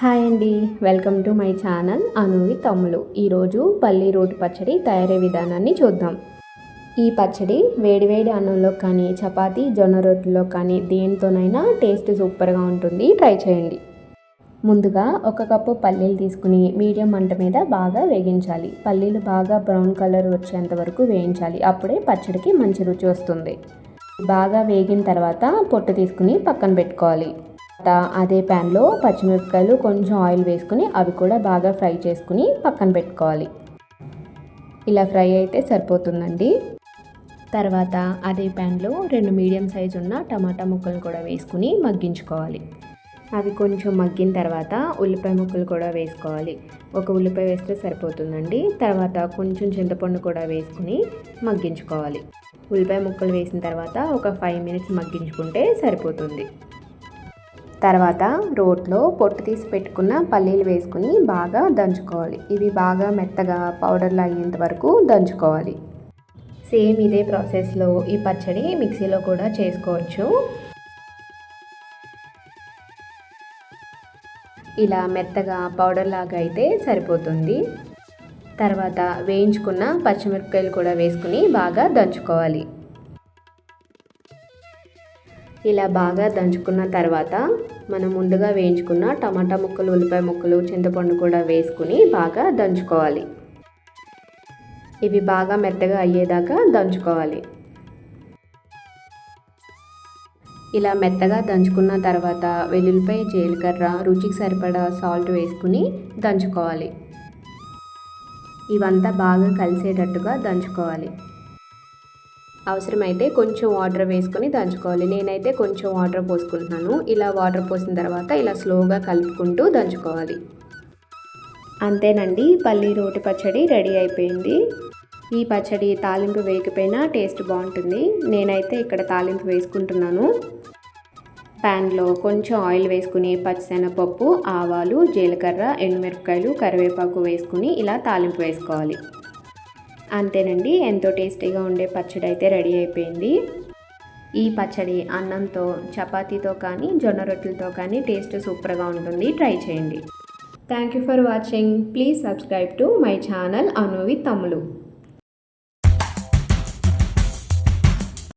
Hi అండి. Welcome to my channel Anuvi Tammulu. ఈరోజు పల్లీ రోటి పచ్చడి తయారీ విధానాన్ని చూద్దాం. ఈ పచ్చడి వేడివేడి అన్నంలో కానీ చపాతి జొన్న రొట్టెలో కానీ దేనితోనైనా టేస్ట్ సూపర్గా ఉంటుంది. ట్రై చేయండి. ముందుగా ఒక కప్పు పల్లీలు తీసుకుని మీడియం మంట మీద బాగా వేగించాలి. పల్లీలు బాగా బ్రౌన్ కలర్ వచ్చేంత వరకు వేయించాలి. అప్పుడే పచ్చడికి మంచి రుచి వస్తుంది. బాగా వేగిన తర్వాత పొట్టు తీసుకుని పక్కన పెట్టుకోవాలి. తర్వాత అదే ప్యాన్లో పచ్చిమిరపకాయలు కొంచెం ఆయిల్ వేసుకుని అవి కూడా బాగా ఫ్రై చేసుకుని పక్కన పెట్టుకోవాలి. ఇలా ఫ్రై అయితే సరిపోతుందండి. తర్వాత అదే ప్యాన్లో రెండు మీడియం సైజు ఉన్న టమాటా ముక్కలు కూడా వేసుకుని మగ్గించుకోవాలి. అవి కొంచెం మగ్గిన తర్వాత ఉల్లిపాయ ముక్కలు కూడా వేసుకోవాలి. ఒక ఉల్లిపాయ వేస్తే సరిపోతుందండి. తర్వాత కొంచెం చింతపండు కూడా వేసుకుని మగ్గించుకోవాలి. ఉల్లిపాయ ముక్కలు వేసిన తర్వాత ఒక ఫైవ్ మినిట్స్ మగ్గించుకుంటే సరిపోతుంది. తర్వాత రోట్లో పొట్టు తీసి పెట్టుకున్న పల్లీలు వేసుకుని బాగా దంచుకోవాలి. ఇవి బాగా మెత్తగా పౌడర్లు అయ్యేంత వరకు దంచుకోవాలి. సేమ్ ఇదే ప్రాసెస్లో ఈ పచ్చడి మిక్సీలో కూడా చేసుకోవచ్చు. ఇలా మెత్తగా పౌడర్ లాగా అయితే సరిపోతుంది. తర్వాత వేయించుకున్న పచ్చిమిరపకాయలు కూడా వేసుకుని బాగా దంచుకోవాలి. ఇలా బాగా దంచుకున్న తర్వాత మనం ముందుగా వేయించుకున్న టమాటా ముక్కలు ఉల్లిపాయ ముక్కలు చింతపండు కూడా వేసుకుని బాగా దంచుకోవాలి. ఇవి బాగా మెత్తగా అయ్యేదాకా దంచుకోవాలి. ఇలా మెత్తగా దంచుకున్న తర్వాత వెల్లుల్లిపాయ జీలకర్ర రుచికి సరిపడా సాల్ట్ వేసుకుని దంచుకోవాలి. ఇవంతా బాగా కలిసేటట్టుగా దంచుకోవాలి. అవసరమైతే కొంచెం వాటర్ వేసుకొని దంచుకోవాలి. నేనైతే కొంచెం వాటర్ పోసుకుంటున్నాను. ఇలా వాటర్ పోసిన తర్వాత ఇలా స్లోగా కలుపుకుంటూ దంచుకోవాలి. అంతేనండి. పల్లీ రోటి పచ్చడి రెడీ అయిపోయింది. ఈ పచ్చడి తాలింపు వేయకపోయినా టేస్ట్ బాగుంటుంది. నేనైతే ఇక్కడ తాలింపు వేసుకుంటున్నాను. ప్యాన్లో కొంచెం ఆయిల్ వేసుకుని పచ్చిశనగపప్పు ఆవాలు జీలకర్ర ఎండుమిరపకాయలు కరివేపాకు వేసుకుని ఇలా తాలింపు వేసుకోవాలి. అంతేనండి ఎంతో టేస్టీగా ఉండే పచ్చడి అయితే రెడీ అయిపోయింది. ఈ పచ్చడి అన్నంతో చపాతీతో కానీ జొన్న రొట్టెలతో కానీ టేస్ట్ సూపర్గా ఉంటుంది. ట్రై చేయండి. Thank you for watching. Please subscribe to my channel Anuvi Tammulu.